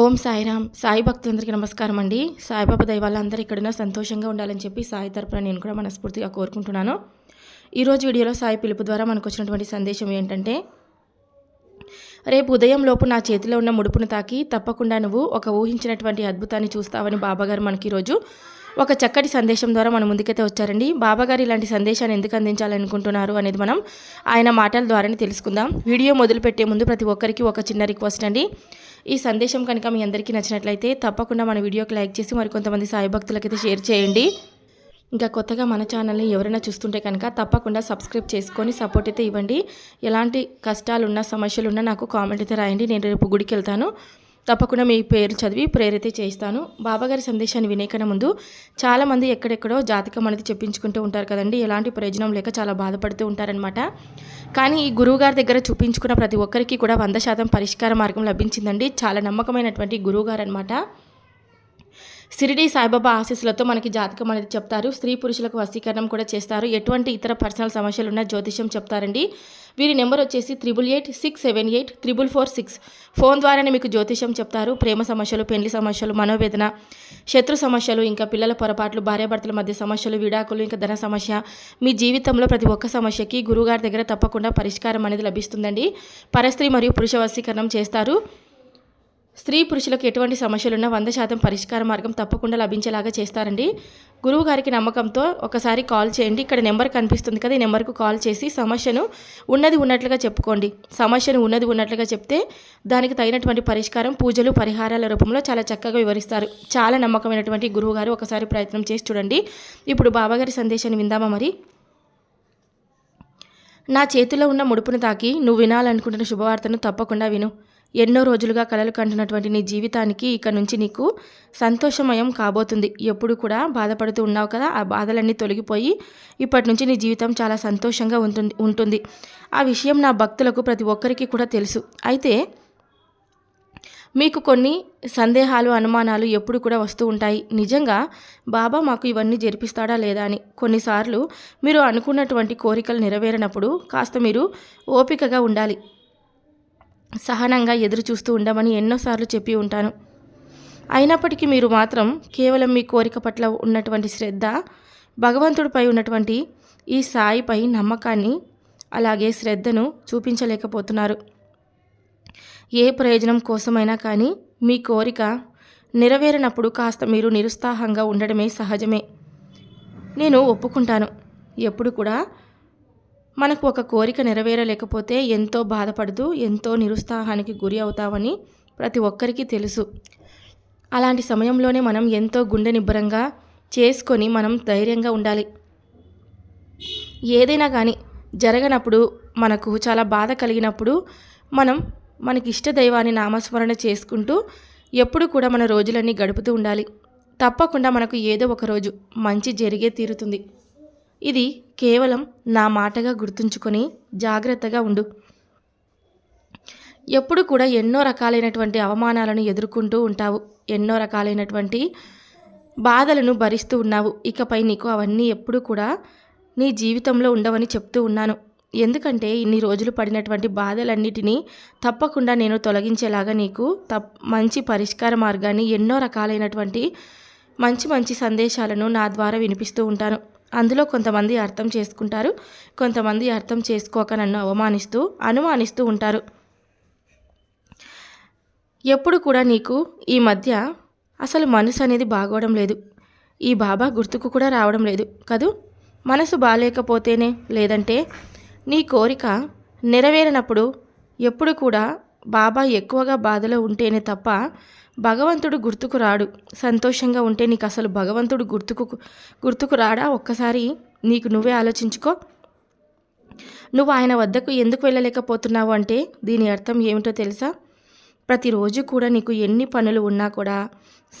ఓం సాయిరామ్. సాయి భక్తులందరికీ నమస్కారం అండి. సాయిబాబా దైవాలందరూ అందరూ సంతోషంగా ఉండాలని చెప్పి సాయి తరపున నేను కూడా మనస్ఫూర్తిగా కోరుకుంటున్నాను. ఈరోజు వీడియోలో సాయి పిలుపు ద్వారా మనకు వచ్చినటువంటి సందేశం ఏంటంటే రేపు ఉదయం లోపు నా చేతిలో ఉన్న ముడుపును తాకి తప్పకుండా నువ్వు ఒక ఊహించినటువంటి అద్భుతాన్ని చూస్తావని బాబాగారు మనకి ఈరోజు ఒక చక్కటి సందేశం ద్వారా మన ముందుకైతే వచ్చారండి. బాబాగారు ఇలాంటి సందేశాన్ని ఎందుకు అందించాలనుకుంటున్నారు అనేది మనం ఆయన మాటల ద్వారానే తెలుసుకుందాం. వీడియో మొదలుపెట్టే ముందు ప్రతి ఒక్కరికి ఒక చిన్న రిక్వెస్ట్ అండి. ఈ సందేశం కనుక మీ అందరికీ నచ్చినట్లయితే తప్పకుండా మన వీడియోకి లైక్ చేసి మరికొంతమంది సాయి భక్తులకైతే షేర్ చేయండి. ఇంకా కొత్తగా మన ఛానల్ని ఎవరైనా చూస్తుంటే కనుక తప్పకుండా సబ్స్క్రైబ్ చేసుకొని సపోర్ట్ అయితే ఇవ్వండి. ఎలాంటి కష్టాలున్నా సమస్యలున్నా నాకు కామెంట్ అయితే రాయండి. నేను రేపు గుడికి వెళ్తాను. తప్పకుండా మీ పేరు చదివి ప్రేర్ చేస్తాను బాబాగారి సందేశాన్ని వినేకన ముందు చాలామంది ఎక్కడెక్కడో జాతకం అనేది చెప్పించుకుంటూ ఉంటారు కదండి. ఎలాంటి ప్రయోజనం లేక చాలా బాధపడుతూ ఉంటారనమాట కానీ ఈ గురువుగారి దగ్గర చూపించుకున్న ప్రతి ఒక్కరికి కూడా వంద శాతం పరిష్కార మార్గం లభించిందండి. చాలా నమ్మకమైనటువంటి గురువుగారు అనమాట సిరిడి సాయిబాబా ఆశీస్సులతో మనకి జాతకం అనేది చెప్తారు. స్త్రీ పురుషులకు వశీకరణం కూడా చేస్తారు. ఎటువంటి ఇతర పర్సనల్ సమస్యలు ఉన్న జ్యోతిష్యం చెప్తారండి. వీరి నెంబర్ వచ్చేసి triple eight six seven eight triple four six. Phone ద్వారానే మీకు జ్యోతిష్యం చెప్తారు. ప్రేమ సమస్యలు పెళ్ళి సమస్యలు మనోవేదన శత్రు సమస్యలు ఇంకా పిల్లల పొరపాట్లు భార్యాభర్తల మధ్య సమస్యలు విడాకులు ఇంకా ధన సమస్య. మీ జీవితంలో ప్రతి ఒక్క సమస్యకి గురువుగారి దగ్గర తప్పకుండా పరిష్కారం అనేది లభిస్తుందండి. పరస్త్రీ మరియు పురుష వశీకరణం చేస్తారు. స్త్రీ పురుషులకు ఎటువంటి సమస్యలున్నా వంద శాతం పరిష్కార మార్గం తప్పకుండా లభించేలాగా చేస్తారండి. గురువు గారికి నమ్మకంతో ఒకసారి కాల్ చేయండి. ఇక్కడ నెంబర్ కనిపిస్తుంది కదా ఈ నెంబర్కు కాల్ చేసి సమస్యను ఉన్నది ఉన్నట్లుగా చెప్పుకోండి. సమస్యను ఉన్నది ఉన్నట్లుగా చెప్తే దానికి తగినటువంటి పరిష్కారం పూజలు పరిహారాల రూపంలో చాలా చక్కగా వివరిస్తారు. చాలా నమ్మకమైనటువంటి గురువు గారు ఒకసారి ప్రయత్నం చేసి చూడండి. ఇప్పుడు బాబాగారి సందేశాన్ని విందామా మరి? నా చేతిలో ఉన్న ముడుపును తాకి నువ్వు వినాలనుకుంటున్న శుభవార్తను తప్పకుండా విను. ఎన్నో రోజులుగా కలలు కంటున్నటువంటి నీ జీవితానికి ఇక నుంచి నీకు సంతోషమయం కాబోతుంది. ఎప్పుడు కూడా బాధపడుతూ ఉన్నావు కదా ఆ బాధలన్నీ తొలగిపోయి ఇప్పటి నుంచి నీ జీవితం చాలా సంతోషంగా ఉంటుంది ఉంటుంది. ఆ విషయం నా భక్తులకు ప్రతి ఒక్కరికి కూడా తెలుసు. అయితే మీకు కొన్ని సందేహాలు అనుమానాలు ఎప్పుడు కూడా వస్తూ ఉంటాయి. నిజంగా బాబా మాకు ఇవన్నీ జరిపిస్తాడా లేదా అని. కొన్నిసార్లు మీరు అనుకున్నటువంటి కోరికలు నెరవేరినప్పుడు కాస్త మీరు ఓపికగా ఉండాలి. సహనంగా ఎదురు చూస్తూ ఉండమని ఎన్నోసార్లు చెప్పి ఉంటాను. అయినప్పటికీ మీరు మాత్రం కేవలం మీ కోరిక పట్ల ఉన్నటువంటి శ్రద్ధ భగవంతుడిపై ఉన్నటువంటి ఈ సాయిపై నమ్మకాన్ని అలాగే శ్రద్ధను చూపించలేకపోతున్నారు. ఏ ప్రయోజనం కోసమైనా కానీ మీ కోరిక నెరవేరినప్పుడు కాస్త మీరు నిరుత్సాహంగా ఉండడమే సహజమే. నేను ఒప్పుకుంటాను. ఎప్పుడు కూడా మనకు ఒక కోరిక నెరవేరలేకపోతే ఎంతో బాధపడుతూ ఎంతో నిరుత్సాహానికి గురి అవుతామని ప్రతి ఒక్కరికి తెలుసు. అలాంటి సమయంలోనే మనం ఎంతో గుండె నిబ్బరంగా చేసుకొని మనం ధైర్యంగా ఉండాలి. ఏదైనా కానీ జరగనప్పుడు మనకు చాలా బాధ కలిగినప్పుడు మనం మనకి ఇష్ట దైవాన్ని నామస్మరణ చేసుకుంటూ ఎప్పుడు కూడా మన రోజులన్నీ గడుపుతూ ఉండాలి. తప్పకుండా మనకు ఏదో ఒక రోజు మంచి జరిగే తీరుతుంది. ఇది కేవలం నా మాటగా గుర్తుంచుకొని జాగ్రత్తగా ఉండు. ఎప్పుడు కూడా ఎన్నో రకాలైనటువంటి అవమానాలను ఎదుర్కొంటూ ఉంటావు. ఎన్నో రకాలైనటువంటి బాధలను భరిస్తూ ఉన్నావు. ఇకపై నీకు అవన్నీ ఎప్పుడు కూడా నీ జీవితంలో ఉండవని చెప్తూ ఉన్నాను. ఎందుకంటే ఇన్ని రోజులు పడినటువంటి బాధలన్నిటినీ తప్పకుండా నేను తొలగించేలాగా నీకు తప్ మంచి పరిష్కార మార్గాన్ని ఎన్నో రకాలైనటువంటి మంచి మంచి సందేశాలను నా ద్వారా వినిపిస్తూ ఉంటాను. అందులో కొంతమంది అర్థం చేసుకుంటారు. కొంతమంది అర్థం చేసుకోక నన్ను అవమానిస్తూ అనుమానిస్తూ ఉంటారు. ఎప్పుడు కూడా నీకు ఈ మధ్య అసలు మనసు అనేది బాగోవడం లేదు. ఈ బాబా గుర్తుకు కూడా రావడం లేదు కదూ? మనసు బాగాలేకపోతేనే లేదంటే నీ కోరిక నెరవేరినప్పుడు ఎప్పుడు కూడా బాబా ఎక్కువగా బాధలో ఉంటేనే తప్ప భగవంతుడు గుర్తుకు రాడు. సంతోషంగా ఉంటే నీకు అసలు భగవంతుడు గుర్తుకు గుర్తుకు రాడా? ఒక్కసారి నీకు నువ్వే ఆలోచించుకో. నువ్వు ఆయన వద్దకు ఎందుకు వెళ్ళలేకపోతున్నావు అంటే దీని అర్థం ఏమిటో తెలుసా? ప్రతిరోజు కూడా నీకు ఎన్ని పనులు ఉన్నా కూడా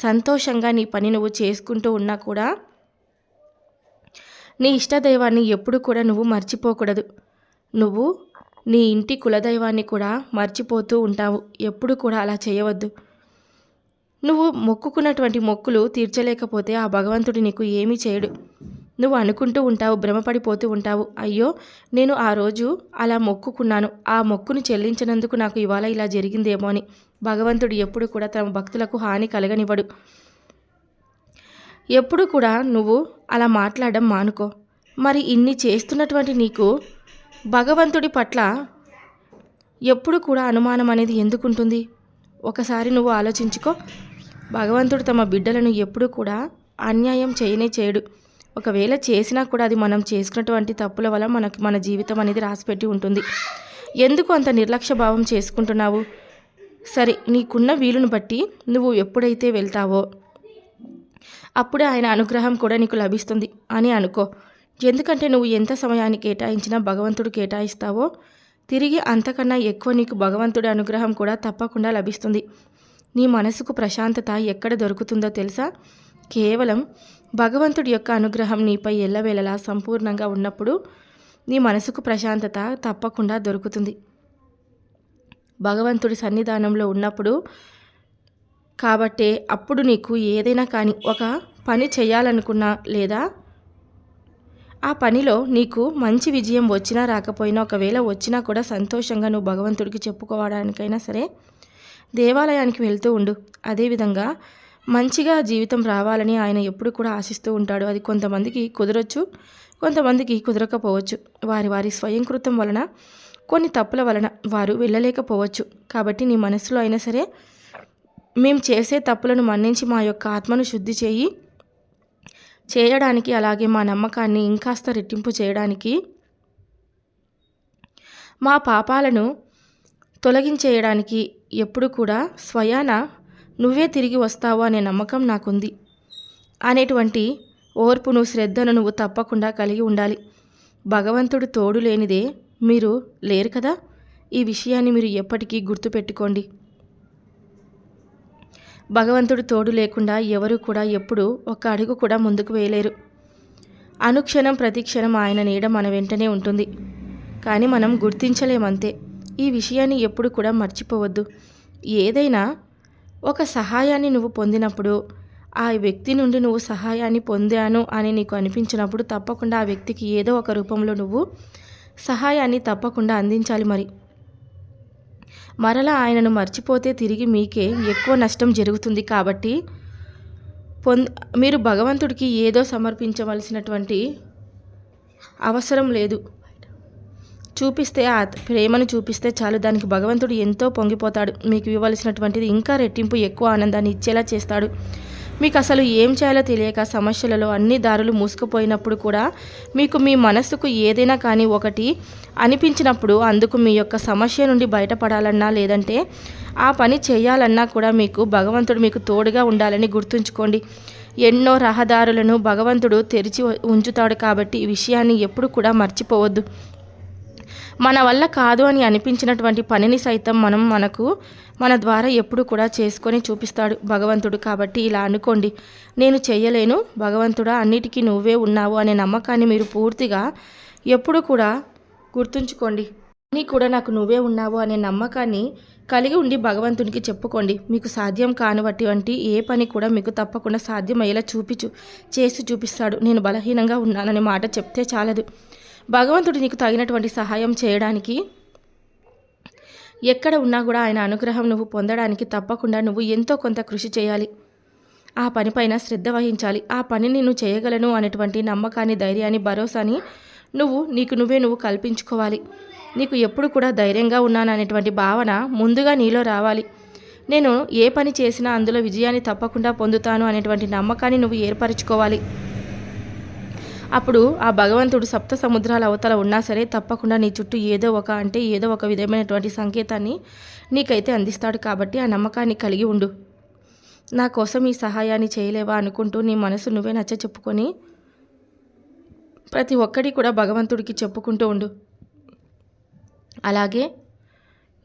సంతోషంగా నీ పని నువ్వు చేసుకుంటూ ఉన్నా కూడా నీ ఇష్టదైవాన్ని ఎప్పుడు కూడా నువ్వు మర్చిపోకూడదు. నువ్వు నీ ఇంటి కులదైవాన్ని కూడా మర్చిపోతూ ఉంటావు. ఎప్పుడు కూడా అలా చేయవద్దు. నువ్వు మొక్కుకున్నటువంటి మొక్కులు తీర్చలేకపోతే ఆ భగవంతుడు నీకు ఏమీ చేయడు. నువ్వు అనుకుంటూ ఉంటావు భ్రమపడిపోతూ ఉంటావు. అయ్యో నేను ఆ రోజు అలా మొక్కుకున్నాను. ఆ మొక్కును చెల్లించినందుకు నాకు ఇవాళ ఇలా జరిగిందేమో అని. భగవంతుడు ఎప్పుడు కూడా తమ భక్తులకు హాని కలగనివ్వడు. ఎప్పుడు కూడా నువ్వు అలా మాట్లాడడం మానుకో. మరి ఇన్ని చేస్తున్నటువంటి నీకు భగవంతుడి పట్ల ఎప్పుడు కూడా అనుమానం అనేది ఎందుకుంటుంది ఒకసారి నువ్వు ఆలోచించుకో. భగవంతుడు తమ బిడ్డలను ఎప్పుడూ కూడా అన్యాయం చేయనే చేయడు. ఒకవేళ చేసినా కూడా అది మనం చేసుకున్నటువంటి తప్పుల వల్ల మనకి మన జీవితం అనేది రాసిపెట్టి ఉంటుంది. ఎందుకు అంత నిర్లక్ష్య భావం చేసుకుంటున్నావు? సరే నీకున్న వీలును బట్టి నువ్వు ఎప్పుడైతే వెళ్తావో అప్పుడే ఆయన అనుగ్రహం కూడా నీకు లభిస్తుంది అని అనుకో. ఎందుకంటే నువ్వు ఎంత సమయాన్ని కేటాయించినా భగవంతుడు కేటాయిస్తావో తిరిగి అంతకన్నా ఎక్కువ నీకు భగవంతుడి అనుగ్రహం కూడా తప్పకుండా లభిస్తుంది. నీ మనసుకు ప్రశాంతత ఎక్కడ దొరుకుతుందో తెలుసా? కేవలం భగవంతుడి యొక్క అనుగ్రహం నీపై ఎల్లవేళలా సంపూర్ణంగా ఉన్నప్పుడు నీ మనసుకు ప్రశాంతత తప్పకుండా దొరుకుతుంది. భగవంతుడి సన్నిధానంలో ఉన్నప్పుడు కాబట్టే అప్పుడు నీకు ఏదైనా కానీ ఒక పని చేయాలనుకున్నా లేదా ఆ పనిలో నీకు మంచి విజయం వచ్చినా రాకపోయినా ఒకవేళ వచ్చినా కూడా సంతోషంగా నువ్వు భగవంతుడికి చెప్పుకోవడానికైనా సరే దేవాలయానికి వెళ్తూ ఉండు. అదేవిధంగా మంచిగా జీవితం రావాలని ఆయన ఎప్పుడు కూడా ఆశిస్తూ ఉంటాడు. అది కొంతమందికి కుదరొచ్చు కొంతమందికి కుదరకపోవచ్చు. వారి వారి స్వయంకృతం వలన కొన్ని తప్పుల వలన వారు వెళ్ళలేకపోవచ్చు. కాబట్టి నీ మనసులో అయినా సరే మేము చేసే తప్పులను మన్నించి మా యొక్క ఆత్మను శుద్ధి చేయి. చేయడానికి అలాగే మా నమ్మకాన్ని ఇంకాస్త రెట్టింపు చేయడానికి మా పాపాలను తొలగించేయడానికి ఎప్పుడు కూడా స్వయాన నువ్వే తిరిగి వస్తావు అనే నమ్మకం నాకుంది. అనేటువంటి ఓర్పును శ్రద్ధను నువ్వు తప్పకుండా కలిగి ఉండాలి. భగవంతుడు తోడు లేనిదే మీరు లేరు కదా? ఈ విషయాన్ని మీరు ఎప్పటికీ గుర్తుపెట్టుకోండి. భగవంతుడు తోడు లేకుండా ఎవరు కూడా ఎప్పుడు ఒక్క అడుగు కూడా ముందుకు వేయలేరు. అనుక్షణం ప్రతిక్షణం ఆయన నీడ మన వెంటనే ఉంటుంది. కానీ మనం గుర్తించలేమంతే. ఈ విషయాన్ని ఎప్పుడు కూడా మర్చిపోవద్దు. ఏదైనా ఒక సహాయాన్ని నువ్వు పొందినప్పుడు ఆ వ్యక్తి నుండి నువ్వు సహాయాన్ని పొందాను అని నీకు అనిపించినప్పుడు తప్పకుండా ఆ వ్యక్తికి ఏదో ఒక రూపంలో నువ్వు సహాయాన్ని తప్పకుండా అందించాలి మరి. మరలా ఆయనను మర్చిపోతే తిరిగి మీకే ఎక్కువ నష్టం జరుగుతుంది కాబట్టి పొంద మీరు భగవంతుడికి ఏదో సమర్పించవలసినటువంటి అవసరం లేదు. చూపిస్తే ఆ ప్రేమను చూపిస్తే చాలు. దానికి భగవంతుడు ఎంతో పొంగిపోతాడు. మీకు ఇవ్వవలసినటువంటిది ఇంకా రెట్టింపు ఎక్కువ ఆనందాన్ని ఇచ్చేలా చేస్తాడు. మీకు అసలు ఏం చేయాలో తెలియక సమస్యలలో అన్ని దారులు మూసుకుపోయినప్పుడు కూడా మీకు మీ మనస్సుకు ఏదైనా కానీ ఒకటి అనిపించినప్పుడు అందుకు మీ యొక్క సమస్య నుండి బయటపడాలన్నా లేదంటే ఆ పని చేయాలన్నా కూడా మీకు భగవంతుడు మీకు తోడుగా ఉండాలని గుర్తుంచుకోండి. ఎన్నో రహదారులను భగవంతుడు తెరిచి ఉంచుతాడు కాబట్టి ఈ విషయాన్ని ఎప్పుడు కూడా మర్చిపోవద్దు. మన వల్ల కాదు అని అనిపించినటువంటి పనిని సైతం మనం మనకు మన ద్వారా ఎప్పుడు కూడా చేసుకొని చూపిస్తాడు భగవంతుడు. కాబట్టి ఇలా అనుకోండి. నేను చేయలేను భగవంతుడా అన్నిటికీ నువ్వే ఉన్నావు అనే నమ్మకాన్ని మీరు పూర్తిగా ఎప్పుడు కూడా గుర్తుంచుకోండి. అన్నీ కూడా నాకు నువ్వే ఉన్నావు అనే నమ్మకాన్ని కలిగి ఉండి భగవంతునికి చెప్పుకోండి. మీకు సాధ్యం కానివటువంటి ఏ పని కూడా మీకు తప్పకుండా సాధ్యమయ్యేలా చూపించు చేసి చూపిస్తాడు. నేను బలహీనంగా ఉన్నాననే మాట చెప్తే చాలదు. భగవంతుడు నీకు తగినటువంటి సహాయం చేయడానికి ఎక్కడ ఉన్నా కూడా ఆయన అనుగ్రహం నువ్వు పొందడానికి తప్పకుండా నువ్వు ఎంతో కొంత కృషి చేయాలి. ఆ పనిపైన శ్రద్ధ వహించాలి. ఆ పనిని నువ్వు చేయగలను అనేటువంటి నమ్మకాన్ని ధైర్యాన్ని భరోసాని నువ్వు నీకు నువ్వే నువ్వు కల్పించుకోవాలి. నీకు ఎప్పుడు కూడా ధైర్యంగా ఉన్నాను అనేటువంటి భావన ముందుగా నీలో రావాలి. నేను ఏ పని చేసినా అందులో విజయాన్ని తప్పకుండా పొందుతాను అనేటువంటి నమ్మకాన్ని నువ్వు ఏర్పరచుకోవాలి. అప్పుడు ఆ భగవంతుడు సప్త సముద్రాల అవతల ఉన్నా సరే తప్పకుండా నీ చుట్టూ ఏదో ఒక అంటే ఏదో ఒక విధమైనటువంటి సంకేతాన్ని నీకైతే అందిస్తాడు కాబట్టి ఆ నమ్మకాన్ని కలిగి ఉండు. నా కోసం ఈ సహాయాన్ని చేయలేవా అనుకుంటూ నీ మనసు నువ్వే నచ్చ చెప్పుకొని ప్రతి ఒక్కడి కూడా భగవంతుడికి చెప్పుకుంటూ ఉండు. అలాగే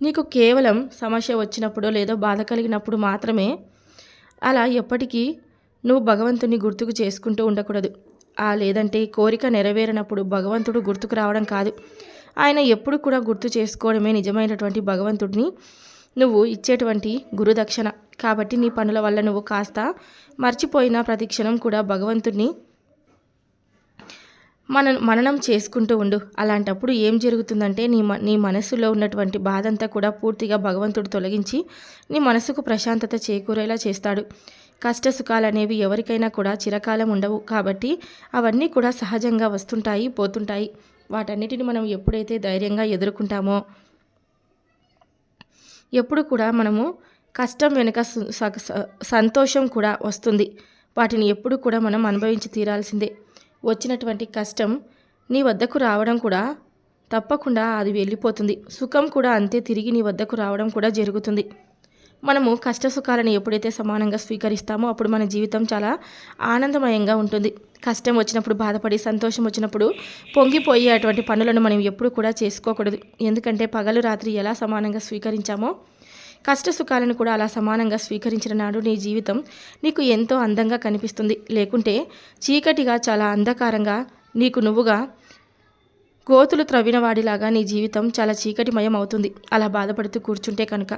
నీకు కేవలం సమస్య వచ్చినప్పుడు లేదో బాధ కలిగినప్పుడు మాత్రమే అలా ఎప్పటికీ నువ్వు భగవంతుని గుర్తుకు చేసుకుంటూ ఉండకూడదు. ఆ లేదంటే కోరిక నెరవేరినప్పుడు భగవంతుడు గుర్తుకు రావడం కాదు. ఆయన ఎప్పుడు కూడా గుర్తు చేసుకోవడమే నిజమైనటువంటి భగవంతుడిని. నువ్వు ఇచ్చేటువంటి గురుదక్షిణ. కాబట్టి నీ పనుల వల్ల నువ్వు కాస్త మర్చిపోయిన ప్రతిక్షణం కూడా భగవంతుడిని మన మననం చేసుకుంటూ ఉండు. అలాంటప్పుడు ఏం జరుగుతుందంటే నీ మ నీ మనసులో ఉన్నటువంటి బాధంతా కూడా పూర్తిగా భగవంతుడు తొలగించి నీ మనసుకు ప్రశాంతత చేకూరేలా చేస్తాడు. కష్ట సుఖాలు అనేవి ఎవరికైనా కూడా చిరకాలం ఉండవు కాబట్టి అవన్నీ కూడా సహజంగా వస్తుంటాయి పోతుంటాయి. వాటన్నిటిని మనం ఎప్పుడైతే ధైర్యంగా ఎదుర్కొంటామో ఎప్పుడు కూడా మనము కష్టం వెనుక సంతోషం కూడా వస్తుంది. వాటిని ఎప్పుడు కూడా మనం అనుభవించి తీరాల్సిందే. వచ్చినటువంటి కష్టం నీ వద్దకు రావడం కూడా తప్పకుండా అది వెళ్ళిపోతుంది. సుఖం కూడా అంతే తిరిగి నీ వద్దకు రావడం కూడా జరుగుతుంది. మనము కష్ట సుఖాలను ఎప్పుడైతే సమానంగా స్వీకరిస్తామో అప్పుడు మన జీవితం చాలా ఆనందమయంగా ఉంటుంది. కష్టం వచ్చినప్పుడు బాధపడి సంతోషం వచ్చినప్పుడు పొంగిపోయే అటువంటి పనులను మనం ఎప్పుడు కూడా చేసుకోకూడదు. ఎందుకంటే పగలు రాత్రి ఎలా సమానంగా స్వీకరించామో కష్ట సుఖాలను కూడా అలా సమానంగా స్వీకరించిన నాడు నీ జీవితం నీకు ఎంతో అందంగా కనిపిస్తుంది. లేకుంటే చీకటిగా చాలా అంధకారంగా నీకు నువ్వుగా గోతులు త్రవ్విన వాడిలాగా నీ జీవితం చాలా చీకటిమయం అవుతుంది అలా బాధపడుతూ కూర్చుంటే కనుక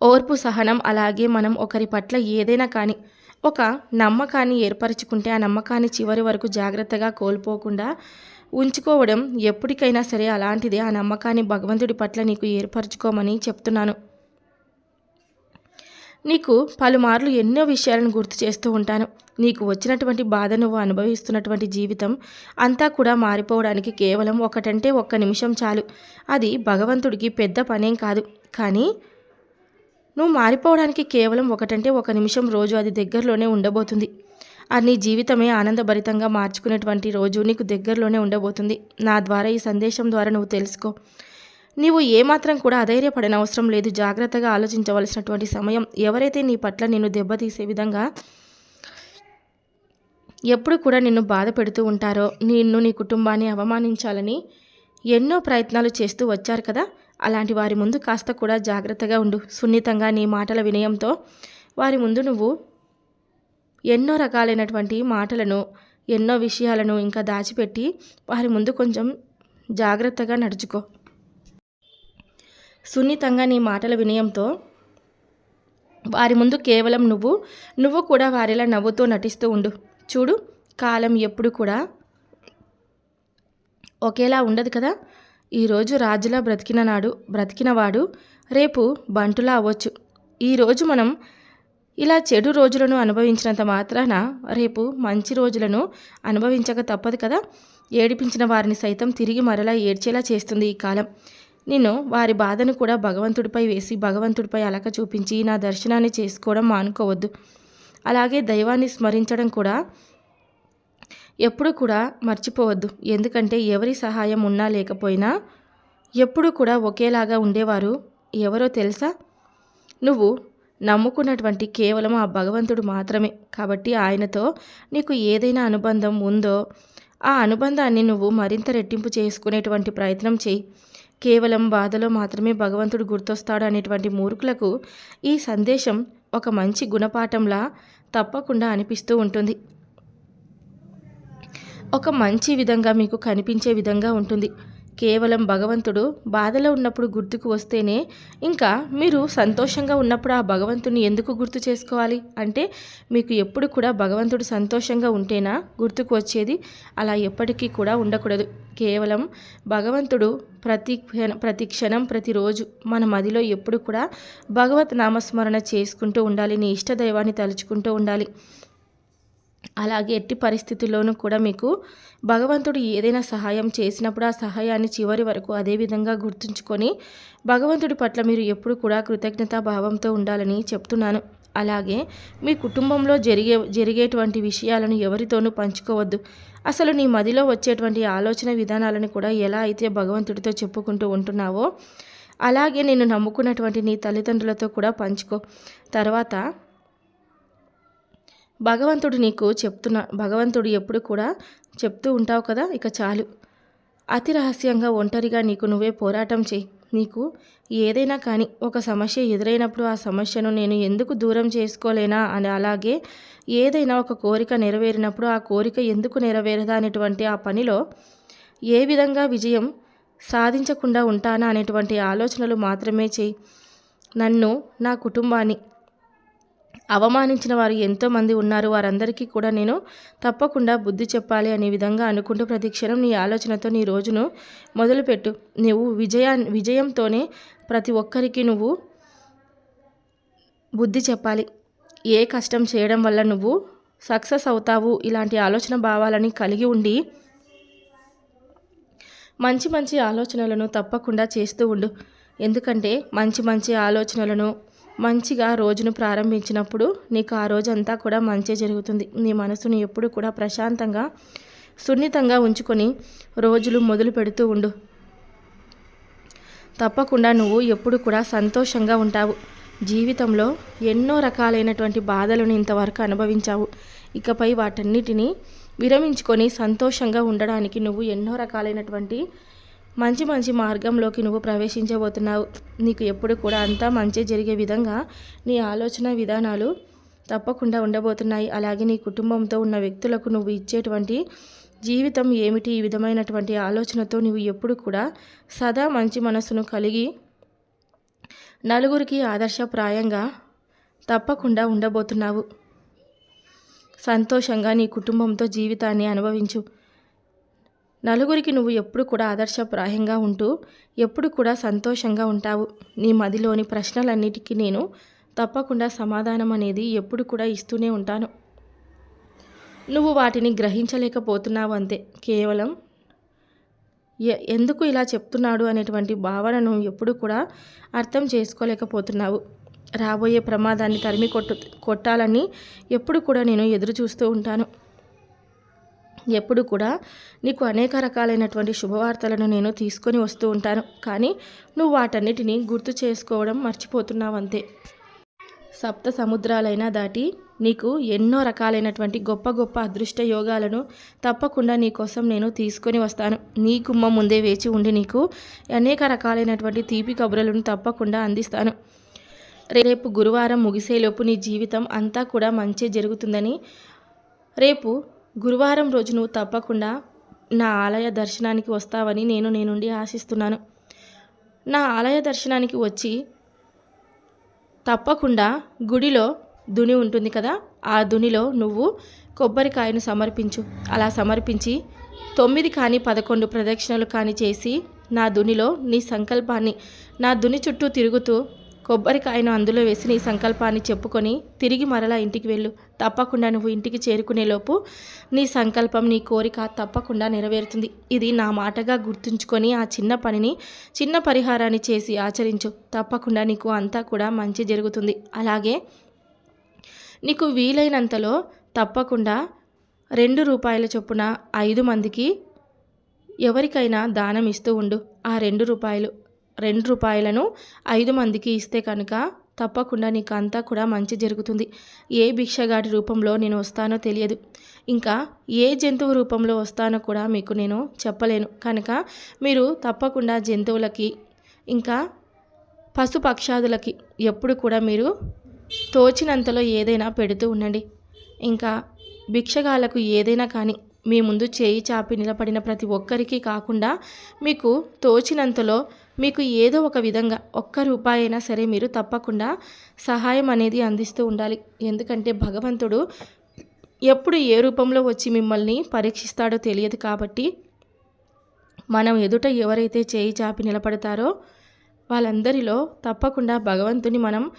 ఓర్పు సహనం అలాగే మనం ఒకరి పట్ల ఏదైనా కానీ ఒక నమ్మకాన్ని ఏర్పరచుకుంటే ఆ నమ్మకాన్ని చివరి వరకు జాగ్రత్తగా కోల్పోకుండా ఉంచుకోవడం ఎప్పటికైనా సరే అలాంటిదే. ఆ నమ్మకాన్ని భగవంతుడి పట్ల నీకు ఏర్పరచుకోమని చెప్తున్నాను. నీకు పలుమార్లు ఎన్నో విషయాలను గుర్తు చేస్తూ ఉంటాను. నీకు వచ్చినటువంటి బాధ నువ్వు అనుభవిస్తున్నటువంటి జీవితం అంతా కూడా మారిపోవడానికి కేవలం ఒకటంటే ఒక్క నిమిషం చాలు. అది భగవంతుడికి పెద్ద పనేం కాదు. కానీ నువ్వు మారిపోవడానికి కేవలం ఒకటంటే ఒక నిమిషం రోజు అది దగ్గరలోనే ఉండబోతుంది. అది నీ జీవితమే ఆనందభరితంగా మార్చుకునేటువంటి రోజు నీకు దగ్గరలోనే ఉండబోతుంది. నా ద్వారా ఈ సందేశం ద్వారా నువ్వు తెలుసుకో. నీవు ఏమాత్రం కూడా అధైర్యపడిన అవసరం లేదు. జాగ్రత్తగా ఆలోచించవలసినటువంటి సమయం ఎవరైతే నీ పట్ల నిన్ను దెబ్బతీసే విధంగా ఎప్పుడు కూడా నిన్ను బాధ పెడుతూ ఉంటారో నిన్ను నీ కుటుంబాన్ని అవమానించాలని ఎన్నో ప్రయత్నాలు చేస్తూ వచ్చారు కదా? అలాంటి వారి ముందు కాస్త కూడా జాగ్రత్తగా ఉండు. సున్నితంగా నీ మాటల వినయంతో వారి ముందు నువ్వు ఎన్నో రకాలైనటువంటి మాటలను ఎన్నో విషయాలను ఇంకా దాచిపెట్టి వారి ముందు కొంచెం జాగ్రత్తగా నడుచుకో. సున్నితంగా నీ మాటల వినయంతో వారి ముందు కేవలం నువ్వు నువ్వు కూడా వారిలా నవ్వుతూ నటిస్తూ ఉండు. చూడు కాలం ఎప్పుడు కూడా ఒకేలా ఉండదు కదా? ఈరోజు రాజులా బ్రతికిన నాడు బ్రతికినవాడు రేపు బంటులా అవ్వచ్చు. ఈరోజు మనం ఇలా చెడు రోజులను అనుభవించినంత మాత్రాన రేపు మంచి రోజులను అనుభవించక తప్పదు కదా? ఏడిపించిన వారిని సైతం తిరిగి మరలా ఏడ్చేలా చేస్తుంది ఈ కాలం. నేను వారి బాధను కూడా భగవంతుడిపై వేసి భగవంతుడిపై అలక చూపించి నా దర్శనాన్ని చేసుకోవడం మానుకోవద్దు. అలాగే దైవాన్ని స్మరించడం కూడా ఎప్పుడు కూడా మర్చిపోవద్దు. ఎందుకంటే ఎవరి సహాయం ఉన్నా లేకపోయినా ఎప్పుడు కూడా ఒకేలాగా ఉండేవారు ఎవరో తెలుసా? నువ్వు నమ్ముకున్నటువంటి కేవలం ఆ భగవంతుడు మాత్రమే. కాబట్టి ఆయనతో నీకు ఏదైనా అనుబంధం ఉందో ఆ అనుబంధాన్ని నువ్వు మరింత రెట్టింపు చేసుకునేటువంటి ప్రయత్నం చేయి. కేవలం బాధలో మాత్రమే భగవంతుడు గుర్తొస్తాడు అనేటువంటి మూర్ఖులకు ఈ సందేశం ఒక మంచి గుణపాఠంలా తప్పకుండా అనిపిస్తూ ఉంటుంది. ఒక మంచి విధంగా మీకు కనిపించే విధంగా ఉంటుంది. కేవలం భగవంతుడు బాధలో ఉన్నప్పుడు గుర్తుకు వస్తేనే ఇంకా మీరు సంతోషంగా ఉన్నప్పుడు ఆ భగవంతుని ఎందుకు గుర్తు చేసుకోవాలి? అంటే మీకు ఎప్పుడు కూడా భగవంతుడు సంతోషంగా ఉంటేనా గుర్తుకు వచ్చేది? అలా ఎప్పటికీ కూడా ఉండకూడదు. కేవలం భగవంతుడు ప్రతి ప్రతి క్షణం ప్రతిరోజు మన మదిలో ఎప్పుడు కూడా భగవత్ నామస్మరణ చేసుకుంటూ ఉండాలి. నీ ఇష్టదైవాన్ని తలుచుకుంటూ ఉండాలి. అలాగే ఎట్టి పరిస్థితుల్లోనూ కూడా మీకు భగవంతుడు ఏదైనా సహాయం చేసినప్పుడు ఆ సహాయాన్ని చివరి వరకు అదే విధంగా గుర్తుంచుకొని భగవంతుడి పట్ల మీరు ఎప్పుడు కూడా కృతజ్ఞతా భావంతో ఉండాలని చెప్తున్నాను. అలాగే మీ కుటుంబంలో జరిగే జరిగేటువంటి విషయాలను ఎవరితోనూ పంచుకోవద్దు. అసలు నీ మదిలో వచ్చేటువంటి ఆలోచన విధానాలను కూడా ఎలా అయితే భగవంతుడితో చెప్పుకుంటూ ఉంటున్నావో అలాగే నేను నమ్ముకున్నటువంటి నీ తల్లిదండ్రులతో కూడా పంచుకో. తర్వాత భగవంతుడు నీకు చెప్తున్నా భగవంతుడు ఎప్పుడు కూడా చెప్తూ ఉంటావు కదా ఇక చాలు. అతి రహస్యంగా ఒంటరిగా నీకు నువ్వే పోరాటం చేయి. నీకు ఏదైనా కానీ ఒక సమస్య ఎదురైనప్పుడు ఆ సమస్యను నేను ఎందుకు దూరం చేసుకోలేనా అని అలాగే ఏదైనా ఒక కోరిక నెరవేరినప్పుడు ఆ కోరిక ఎందుకు నెరవేరదా అనేటువంటి ఆ పనిలో ఏ విధంగా విజయం సాధించకుండా ఉంటానా అనేటువంటి ఆలోచనలు మాత్రమే చేయి. నన్ను నా కుటుంబాన్ని అవమానించిన వారు ఎంతోమంది ఉన్నారు. వారందరికీ కూడా నేను తప్పకుండా బుద్ధి చెప్పాలి అనే విధంగా అనుకుంటూ ప్రతిక్షణం నీ ఆలోచనతో నీ రోజును మొదలుపెట్టు. నువ్వు విజయా విజయంతోనే ప్రతి ఒక్కరికి నువ్వు బుద్ధి చెప్పాలి. ఏ కష్టం చేయడం వల్ల నువ్వు సక్సెస్ అవుతావు? ఇలాంటి ఆలోచన భావాలని కలిగి ఉండి మంచి మంచి ఆలోచనలను తప్పకుండా చేస్తూ ఉండు. ఎందుకంటే మంచి మంచి ఆలోచనలను మంచిగా రోజును ప్రారంభించినప్పుడు నీకు ఆ రోజంతా కూడా మంచి జరుగుతుంది. నీ మనసును ఎప్పుడు కూడా ప్రశాంతంగా సున్నితంగా ఉంచుకొని రోజులు మొదలు పెడుతూ ఉండు. తప్పకుండా నువ్వు ఎప్పుడు కూడా సంతోషంగా ఉంటావు. జీవితంలో ఎన్నో రకాలైనటువంటి బాధలను ఇంతవరకు అనుభవించావు. ఇకపై వాటన్నిటినీ విరమించుకొని సంతోషంగా ఉండడానికి నువ్వు ఎన్నో రకాలైనటువంటి మంచి మంచి మార్గంలోకి నువ్వు ప్రవేశించబోతున్నావు. నీకు ఎప్పుడు కూడా అంతా మంచి జరిగే విధంగా నీ ఆలోచన విధానాలు తప్పకుండా ఉండబోతున్నాయి. అలాగే నీ కుటుంబంతో ఉన్న వ్యక్తులకు నువ్వు ఇచ్చేటువంటి జీవితం ఏమిటి? ఈ విధమైనటువంటి ఆలోచనతో నువ్వు ఎప్పుడు కూడా సదా మంచి మనసును కలిగి నలుగురికి ఆదర్శప్రాయంగా తప్పకుండా ఉండబోతున్నావు. సంతోషంగా నీ కుటుంబంతో జీవితాన్ని అనుభవించు. నలుగురికి నువ్వు ఎప్పుడు కూడా ఆదర్శప్రాయంగా ఉంటూ ఎప్పుడు కూడా సంతోషంగా ఉంటావు. నీ మదిలోని ప్రశ్నలన్నిటికీ నేను తప్పకుండా సమాధానం అనేది ఎప్పుడు కూడా ఇస్తూనే ఉంటాను. నువ్వు వాటిని గ్రహించలేకపోతున్నావు అంతే. కేవలం ఎందుకు ఇలా చెప్తున్నాడు అనేటువంటి భావనను ఎప్పుడు కూడా అర్థం చేసుకోలేకపోతున్నావు. రాబోయే ప్రమాదాన్ని తరిమి కొట్టు కొట్టాలని ఎప్పుడు కూడా నేను ఎదురు చూస్తూ ఉంటాను. ఎప్పుడు కూడా నీకు అనేక రకాలైనటువంటి శుభవార్తలను నేను తీసుకొని వస్తూ ఉంటాను. కానీ నువ్వు వాటన్నిటిని గుర్తు చేసుకోవడం మర్చిపోతున్నావంతే సప్త సముద్రాలైనా దాటి నీకు ఎన్నో రకాలైనటువంటి గొప్ప గొప్ప అదృష్ట యోగాలను తప్పకుండా నీ కోసం నేను తీసుకొని వస్తాను. నీ కుమ్మ ముందే వేచి ఉండి నీకు అనేక రకాలైనటువంటి తీపి కబురలను తప్పకుండా అందిస్తాను. రేపు గురువారం ముగిసేలోపు నీ జీవితం అంతా కూడా మంచి జరుగుతుందని రేపు గురువారం రోజు నువ్వు తప్పకుండా నా ఆలయ దర్శనానికి వస్తావని నేను నీ నుండి ఆశిస్తున్నాను. నా ఆలయ దర్శనానికి వచ్చి తప్పకుండా గుడిలో దుని ఉంటుంది కదా ఆ దునిలో నువ్వు కొబ్బరికాయను సమర్పించు. అలా సమర్పించి తొమ్మిది కానీ పదకొండు ప్రదక్షిణలు కానీ చేసి నా దునిలో నీ సంకల్పాన్ని నా దుని చుట్టూ తిరుగుతూ కొబ్బరికాయను అందులో వేసి నీ సంకల్పాన్ని చెప్పుకొని తిరిగి మరలా ఇంటికి వెళ్ళు. తప్పకుండా నువ్వు ఇంటికి చేరుకునేలోపు నీ సంకల్పం నీ కోరిక తప్పకుండా నెరవేరుతుంది. ఇది నా మాటగా గుర్తుంచుకొని ఆ చిన్న పనిని చిన్న పరిహారాన్ని చేసి ఆచరించు. తప్పకుండా నీకు అంతా కూడా మంచి జరుగుతుంది. అలాగే నీకు వీలైనంతలో తప్పకుండా రెండు రూపాయల చొప్పున ఐదు మందికి ఎవరికైనా దానం ఇస్తూ ఉండు. ఆ రెండు రూపాయలు రెండు రూపాయలను ఐదు మందికి ఇస్తే కనుక తప్పకుండా నీకు అంతా కూడా మంచి జరుగుతుంది. ఏ భిక్షగాడి రూపంలో నేను వస్తానో తెలియదు. ఇంకా ఏ జంతువు రూపంలో వస్తానో కూడా మీకు నేను చెప్పలేను. కనుక మీరు తప్పకుండా జంతువులకి ఇంకా పశుపక్షాదులకి ఎప్పుడు కూడా మీరు తోచినంతలో ఏదైనా పెడుతూ ఉండండి. ఇంకా భిక్షగాలకు ఏదైనా కానీ మీ ముందు చేయి చాపి నిలబడిన ప్రతి ఒక్కరికి కాకుండా మీకు తోచినంతలో మీకు ఏదో ఒక విధంగా ఒక్క రూపాయి అయినా సరే మీరు తప్పకుండా సహాయం అనేది అందిస్తూ ఉండాలి. ఎందుకంటే భగవంతుడు ఎప్పుడు ఏ రూపంలో వచ్చి మిమ్మల్ని పరీక్షిస్తాడో తెలియదు కాబట్టి మనం ఎదుట ఎవరైతే చేయి చాపి నిలబడతారో వాళ్ళందరిలో తప్పకుండా భగవంతుని మనం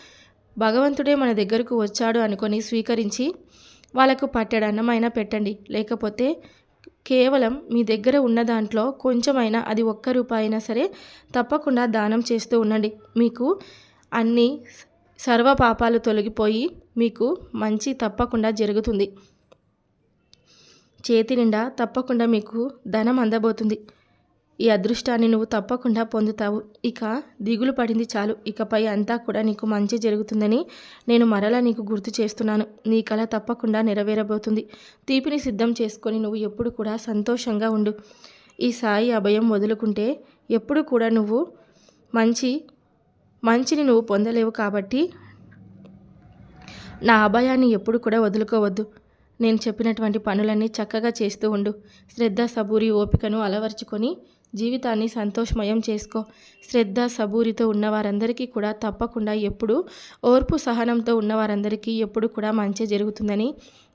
భగవంతుడే మన దగ్గరకు వచ్చాడు అనుకొని స్వీకరించి వాళ్ళకు పట్టెడన్నమైనా పెట్టండి. లేకపోతే కేవలం మీ దగ్గర ఉన్న దాంట్లో కొంచెమైనా అది ఒక్క రూపాయి అయినా సరే తప్పకుండా దానం చేస్తూ ఉండండి. మీకు అన్ని సర్వ పాపాలు తొలగిపోయి మీకు మంచి తప్పకుండా జరుగుతుంది. చేతి నిండా తప్పకుండా మీకు ధనం అందబోతుంది. ఈ అదృష్టాన్ని నువ్వు తప్పకుండా పొందుతావు. ఇక దిగులు పడింది చాలు. ఇకపై అంతా కూడా నీకు మంచి జరుగుతుందని నేను మరలా నీకు గుర్తు చేస్తున్నాను. నీ కళ తప్పకుండా నెరవేరబోతుంది. తీపిని సిద్ధం చేసుకొని నువ్వు ఎప్పుడు కూడా సంతోషంగా ఉండు. ఈ సాయి అభయం వదులుకుంటే ఎప్పుడు కూడా నువ్వు మంచి మంచిని నువ్వు పొందలేవు కాబట్టి నా అభయాన్ని ఎప్పుడు కూడా వదులుకోవద్దు. నేను చెప్పినటువంటి పనులన్నీ చక్కగా చేస్తూ ఉండు. శ్రద్ధ సబూరి ఓపికను అలవర్చుకొని జీవితాన్ని సంతోషమయం చేసుకో. శ్రద్ధ సబూరితో ఉన్న వారందరికీ కూడా తప్పకుండా ఎప్పుడు ఓర్పు సహనంతో ఉన్న వారందరికీ ఎప్పుడు కూడా మంచి జరుగుతుందని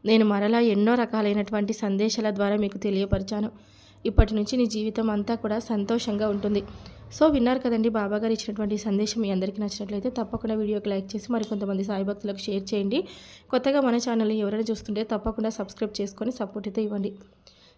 నేను మరలా ఎన్నో రకాలైనటువంటి సందేశాల ద్వారా మీకు తెలియపరిచాను. ఇప్పటి నుంచి నీ జీవితం అంతా కూడా సంతోషంగా ఉంటుంది. సో విన్నారు కదండి బాబాగారు ఇచ్చినటువంటి సందేశం మీ అందరికీ నచ్చినట్లయితే తప్పకుండా వీడియోకి లైక్ చేసి మరి కొంతమంది సాయి భక్తులకు షేర్ చేయండి. కొత్తగా మన ఛానల్ని ఎవరైనా చూస్తుంటే తప్పకుండా సబ్స్క్రైబ్ చేసుకొని సపోర్ట్ అయితే ఇవ్వండి.